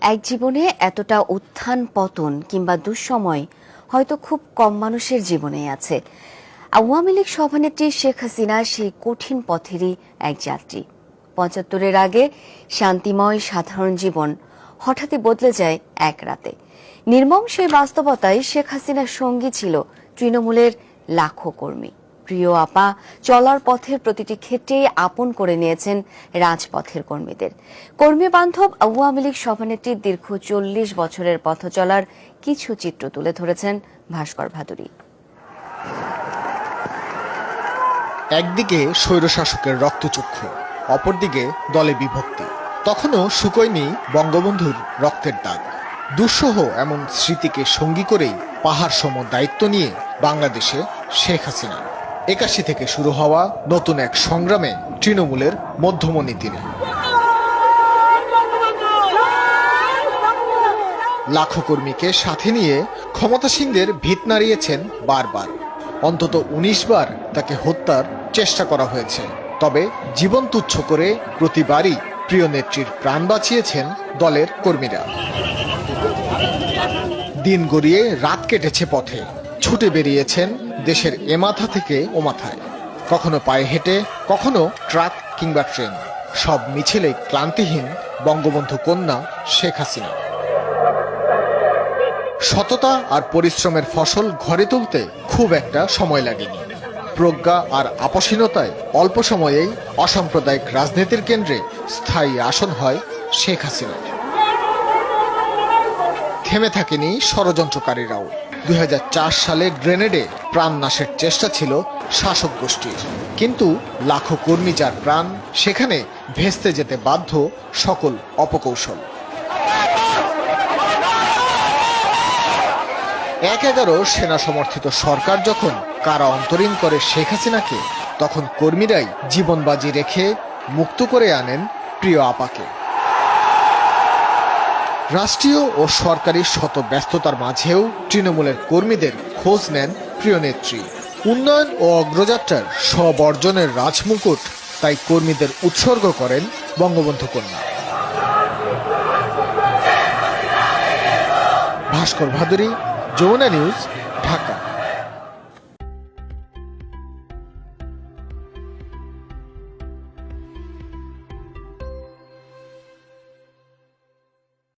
এক জীবনে এতটা উত্থান পতন কিংবা দুঃসময় হয়তো খুব কম মানুষের জীবনে আছে। আওয়ামী লীগ সভানেত্রী শেখ হাসিনা সেই কঠিন পথেরই এক যাত্রী। পঁচাত্তরের আগে শান্তিময় সাধারণ জীবন হঠাৎই বদলে যায় এক রাতে। নির্মম সেই বাস্তবতায় শেখ হাসিনার সঙ্গী ছিল তৃণমূলের লাখো কর্মী। প্রিয় আপা, চলার পথের প্রতিটি ক্ষেত্রেই আপন করে নিয়েছেন রাজপথের কর্মীদের। কর্মী বান্ধব আওয়ামী লীগ সভানেত্রীর দীর্ঘ চল্লিশ বছরের পথ চলার কিছু চিত্র তুলে ধরেছেন ভাস্কর ভাদুরী। একদিকে স্বৈরশাসকের রক্তচক্ষু, অপরদিকে দলে বিভক্তি। তখনও শুকোয়নি বঙ্গবন্ধুর রক্তের দাগ। দুঃসহ এমন স্মৃতিকে সঙ্গী করেই পাহাড় সম দায়িত্ব নিয়ে বাংলাদেশে শেখ হাসিনা। একাশি থেকে শুরু হওয়া নতুন এক সংগ্রামে তৃণমূলের মধ্যমণি তিনি। লাখো কর্মীকে সাথে নিয়ে ক্ষমতাসীনদের ভিত নাড়িয়েছেন বারবার। অন্তত ১৯ বার তাকে হত্যার চেষ্টা করা হয়েছে। তবে জীবন তুচ্ছ করে প্রতিবারই প্রিয় নেত্রীর প্রাণ বাঁচিয়েছেন দলের কর্মীরা। দিন গড়িয়ে রাত কেটেছে পথে। ছুটে বেরিয়েছেন দেশের এ মাথা থেকে ও মাথায়। কখনো পায়ে হেঁটে, কখনো ট্রাক কিংবা ট্রেন। সব মিছিলে ক্লান্তিহীন বঙ্গবন্ধু কন্যা শেখ হাসিনা। সততা আর পরিশ্রমের ফসল ঘরে তুলতে খুব একটা সময় লাগেনি। প্রজ্ঞা আর আপসীনতায় অল্প সময়েই অসাম্প্রদায়িক রাজনীতির কেন্দ্রে স্থায়ী আসন হয় শেখ হাসিনার। থেমে থাকেনি ষড়যন্ত্রকারীরাও। দুই হাজার চার সালে গ্রেনেডে প্রাণ নাশের চেষ্টা ছিল শাসক গোষ্ঠীর। কিন্তু লাখো কর্মী যার প্রাণ, সেখানে ভেস্তে যেতে বাধ্য সকল অপকৌশল। এক এগারো সেনা সমর্থিত সরকার যখন কারা অন্তরীণ করে শেখ হাসিনাকে, তখন কর্মীরাই জীবন বাজি রেখে মুক্ত করে আনেন প্রিয় আপাকে। রাষ্ট্রীয় ও সরকারি শত ব্যস্ততার মাঝেও তৃণমূলের কর্মীদের খোঁজ নেন প্রিয় নেত্রী। উন্নয়ন ও অগ্রযাত্রার সব অর্জনের রাজমুকুট তাই কর্মীদের উৎসর্গ করেন বঙ্গবন্ধু কন্যা। ভাস্কর ভাদুরী, যমুনা নিউজ